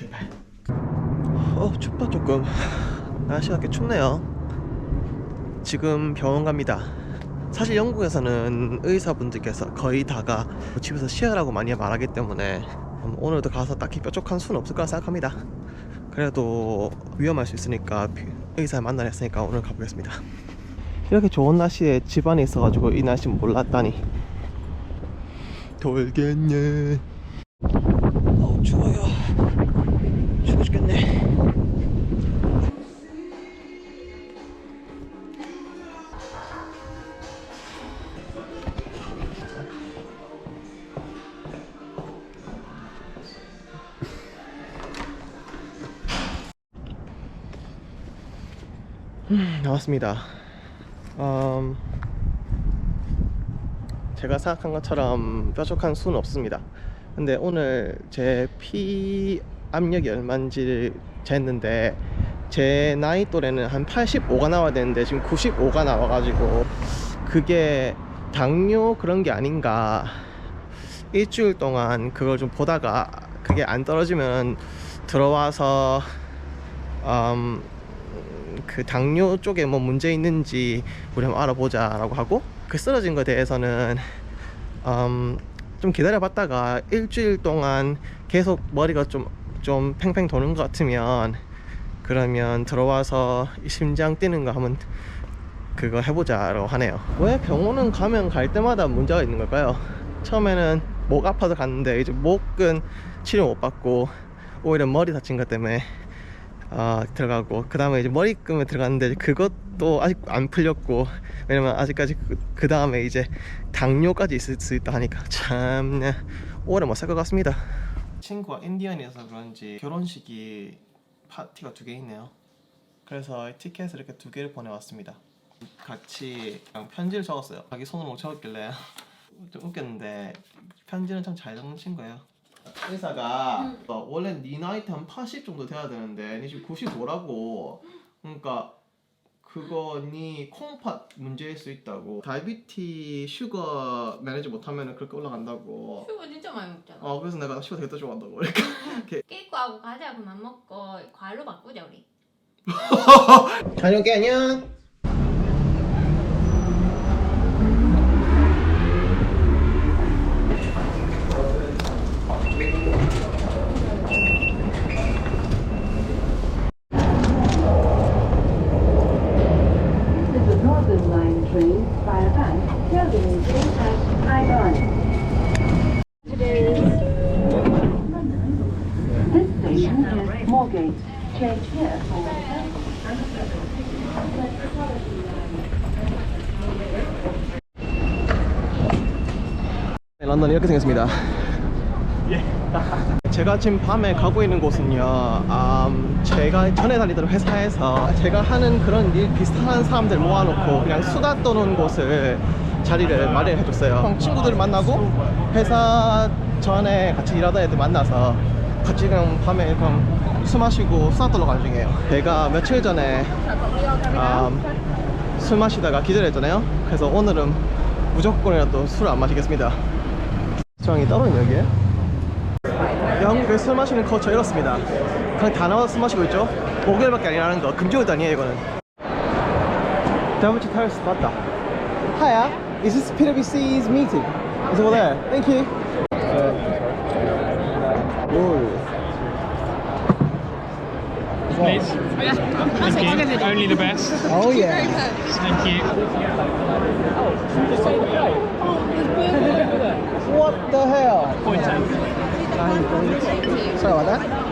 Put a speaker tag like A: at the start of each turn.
A: 출발. 어 춥다 조금. 날씨가 꽤 춥네요. 지금 병원 갑니다. 사실 영국에서는 의사분들께서 거의 다가 집에서 쉬어라고 많이 말하기 때문에 음, 오늘도 가서 딱히 뾰족한 수는 없을 거라 생각합니다. 그래도 위험할 수 있으니까 비- 의사 만나려 했으니까 오늘 가보겠습니다. 이렇게 좋은 날씨에 집안에 있어가지고 이 날씨 몰랐다니. 돌겠네. 어우 추워요. 죽겠네. 음, 나왔습니다. 음, 제가 생각한 것처럼 뾰족한 수는 없습니다. 근데 오늘 제 피 압력이 얼마인지 쟀는데 제 나이 또래는 한 85가 나와야 되는데 지금 95가 나와가지고 그게 당뇨 그런 게 아닌가. 일주일 동안 그걸 좀 보다가 그게 안 떨어지면 들어와서 음, 그 당뇨 쪽에 뭐 문제 있는지 우리 한번 알아보자 라고 하고 그 쓰러진 거에 대해서는 음, 좀 기다려 봤다가 일주일 동안 계속 머리가 좀, 좀 팽팽 도는 것 같으면 그러면 들어와서 이 심장 뛰는 거 한번 그거 해보자라고 하네요 왜 병원은 가면 갈 때마다 문제가 있는 걸까요? 처음에는 목 아파서 갔는데 이제 목은 치료 못 받고 오히려 머리 다친 것 때문에 어, 들어가고 그 다음에 이제 머리끈에 들어갔는데 그것도 아직 안 풀렸고 왜냐면 아직까지 그 다음에 이제 당뇨까지 있을 수 있다 하니까 참 네, 오래 못 살 것 같습니다 친구가 인디언이어서 그런지 결혼식이 파티가 두 개 있네요. 그래서 티켓을 이렇게 두 개를 보내왔습니다. 같이 편지를 적었어요. 자기 손으로 적었길래. 좀 웃겼는데 편지는 참 잘 적는 거예요. 의사가 어, 원래 네 나이 때한80 정도 돼야 되는데 니 지금 95라고. 그러니까 그거 니 콩팥 문제일 수 있다고. 다이비티 슈거 매니지 못하면 그렇게 올라간다고.
B: 슈거 진짜 많이 먹잖아.
A: 어 그래서 내가 슈거 되게 더 좋아한다고. 그러니까
B: 케이크하고 과자 그만 먹고 과일로 바꾸자 우리.
A: 다녀올게 안녕
C: This is a Northern Line train by a bank terminating at High This station is Moorgate. Change here for
A: 네, 런던 이렇게 생겼습니다. 제가 지금 밤에 가고 있는 곳은요, 음, 제가 전에 다니던 회사에서 제가 하는 그런 일 비슷한 사람들 모아놓고 그냥 수다 떠는 곳을 자리를 마련해 줬어요. 친구들 만나고 회사 전에 같이 일하던 애들 만나서 같이 그냥 밤에 그냥 술 마시고 수다 떨러 가는 중이에요. 제가 며칠 전에 음, 술 마시다가 기절했잖아요. 그래서 오늘은 무조건이라도 술을 안 마시겠습니다. 따로 있는 여기에? 영국의 술 마시는 커처 이렇습니다. 그냥 다 나와서 술 마시고 있죠? 목요일밖에 아니라는 거 금지어도 아니에요 이거는. 다음치 타이어스 맞다. Hiya, is this PwC's meeting? It's over there. Thank you. 오.
D: please. Thank you. Only the best.
A: Oh yeah.
D: Thank you.
A: What the hell? that?